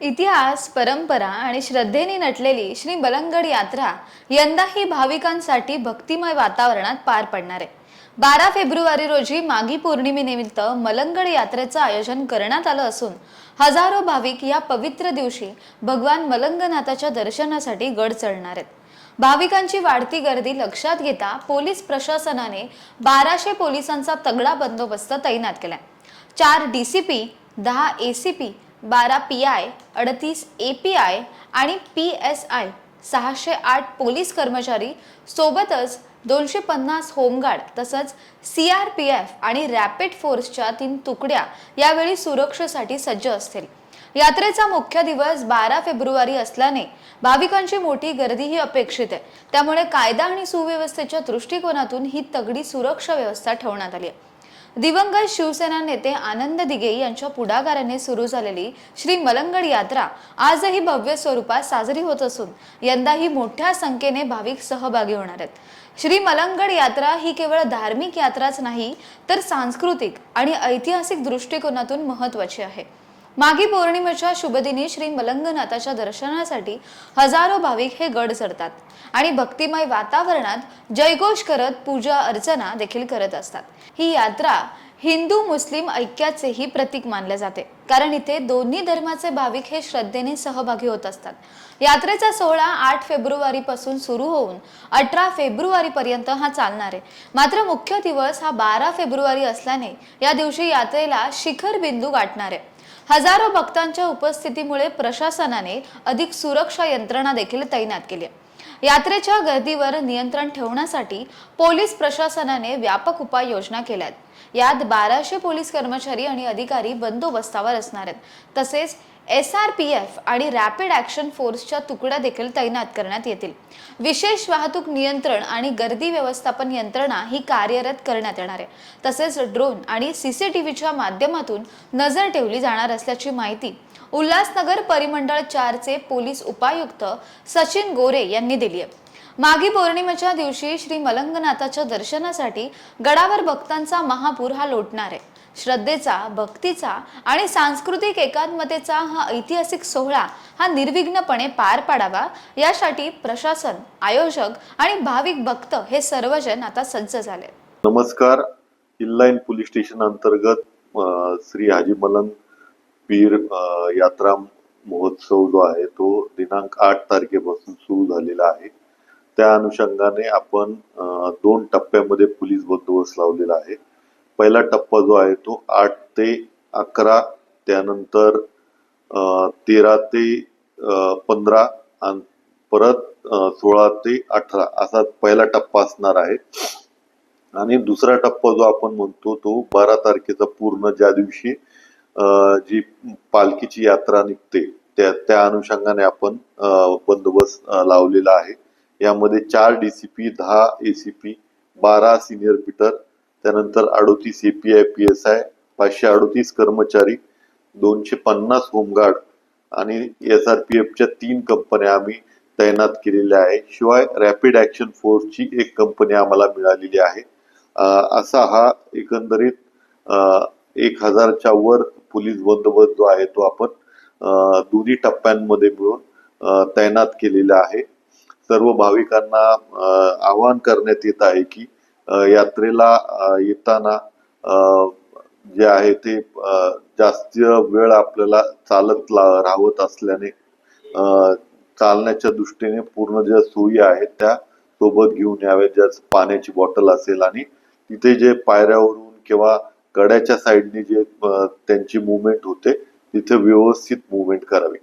इतिहास परंपरा आणि श्रद्धेने नटलेली श्री बलंगड यात्रा यंदाही भाविकांसाठी भक्तिमय वातावरणात पार पडणार आहे. बारा फेब्रुवारी रोजी मागी पौर्णिमेनिमित्त मलंगड यात्रेचं आयोजन करण्यात आलं असून हजारो भाविक या पवित्र दिवशी भगवान मलंगनाथाच्या दर्शनासाठी गड चढणार आहेत. भाविकांची वाढती गर्दी लक्षात घेता पोलीस प्रशासनाने बाराशे पोलिसांचा तगडा बंदोबस्त तैनात केलाय. चार डी सी पी दहा ए सी पी बारा पी आय अडतीस ए पी आय आणि पी एस आय सहाशे आठ पोलीस कर्मचारी सोबतच दोनशे पन्नास होमगार्ड तसंच सी आर पी एफ आणि रॅपिड फोर्सच्या तीन तुकड्या यावेळी सुरक्षेसाठी सज्ज असतील. यात्रेचा मुख्य दिवस बारा फेब्रुवारी असल्याने भाविकांची मोठी गर्दीही अपेक्षित आहे. त्यामुळे कायदा आणि सुव्यवस्थेच्या दृष्टिकोनातून ही तगडी सुरक्षा व्यवस्था ठेवण्यात आली आहे. दिवंगत शिवसेना नेते आनंद दिघे यांच्या पुढाकाराने सुरू झालेली श्री मलंगड यात्रा आजही भव्य स्वरूपात साजरी होत असून यंदाही मोठ्या संख्येने भाविक सहभागी होणार आहेत. श्री मलंगड यात्रा ही केवळ धार्मिक यात्राच नाही तर सांस्कृतिक आणि ऐतिहासिक दृष्टिकोनातून महत्वाची आहे. मागी पौर्णिमेच्या शुभदिनी श्री मलंगनाथाच्या दर्शनासाठी हजारो भाविक हे गड चढतात आणि भक्तिमय वातावरणात जयघोष करत पूजा अर्चना देखील करत असतात. ही यात्रा हिंदू मुस्लिम ऐक्याचेही प्रतीक मानले जाते. कारण इथे दोन्ही धर्माचे भाविक हे श्रद्धेने सहभागी होत असतात. यात्रेचा सोहळा आठ फेब्रुवारी पासून सुरू होऊन अठरा फेब्रुवारी पर्यंत हा चालणार आहे. मात्र मुख्य दिवस हा बारा फेब्रुवारी असल्याने या दिवशी यात्रेला शिखर बिंदू गाठणार आहे. हजारो भक्तांच्या उपस्थितीमुळे प्रशासनाने अधिक सुरक्षा यंत्रणा देखील तैनात केली यात्रेच्या गर्दीवर नियंत्रण ठेवण्यासाठी पोलीस प्रशासनाने व्यापक उपाययोजना केल्या आहेत यात बाराशे पोलीस कर्मचारी आणि अधिकारी बंदोबस्तावर असणार आहेत. तसेच एस आर पी एफ आणि रॅपिड ॲक्शन फोर्सच्या तुकड्या देखील तैनात करण्यात येतील. विशेष वाहतूक नियंत्रण आणि गर्दी व्यवस्थापन यंत्रणा ही कार्यरत करण्यात येणार आहे. तसेच ड्रोन आणि सीसीटीव्हीच्या माध्यमातून नजर ठेवली जाणार असल्याची माहिती उल्हासनगर परिमंडळ चारचे पोलीस उपायुक्त सचिन गोरे यांनी दिली आहे. मागी पौर्णिमेच्या दिवशी श्री मलंगनाथाच्या दर्शनासाठी गडावर भक्तांचा महापूर हा लोटणार आहे. श्रद्धेचा भक्तीचा आणि सांस्कृतिक एकात्मतेचा हा ऐतिहासिक सोहळा हा निर्विघ्नपणे पार पाडावा यासाठी प्रशासन आयोजक आणि भाविक भक्त हे सर्वजण आता सज्ज झाले. नमस्कार. इनलाईन पोलीस स्टेशन अंतर्गत श्री हाजी मलंग पीर यात्रा महोत्सव जो आहे तो दिनांक आठ तारखेपासून सुरू झालेला आहे. त्या अनुषंगाने आपण दोन टप्प्यामध्ये पोलीस बंदोबस्त लावलेला आहे. पहिला टप्पा जो आहे तो आठ ते अकरा त्यानंतर तेरा ते पंधरा आणि परत सोळा ते अठरा असा पहिला टप्पा असणार आहे. आणि दुसरा टप्पा जो आपण म्हणतो तो बारा तारखेचा पूर्ण ज्या दिवशी जी पालखीची यात्रा निघते त्या त्या अनुषंगाने आपण बंदोबस्त लावलेला आहे. यामध्ये चार डीसीपी दहा एसीपी बारा सिनियर पीटर त्यानंतर अडोतीस एपीआय पी एस आय पाचशे अडोतीस कर्मचारी दोनशे पन्नास होमगार्ड आणि एस आर पी एफच्या तीन कंपन्या आम्ही तैनात केलेल्या आहे शिवाय रॅपिड ऍक्शन फोर्सची एक कंपनी आम्हाला मिळालेली आहे. असा हा एकंदरीत एक हजारच्या वर पोलीस बंदोबस्त जो आहे तो आपण दोन्ही टप्प्यांमध्ये मिळून तैनात केलेला आहे. सर्व भाविकांना आवाहन करण्यात येत आहे की यात्रेला येताना जे आहे ते जास्त वेळ आपल्याला चालत राहत असल्याने चालण्याच्या दृष्टीने पूर्ण ज्या सोयी आहेत त्या सोबत घेऊन याव्यात. ज्या पाण्याची बॉटल असेल आणि तिथे जे पायऱ्यावरून किंवा गड्याच्या साईडने जे त्यांची मुवमेंट होते तिथे व्यवस्थित मुवमेंट करावी.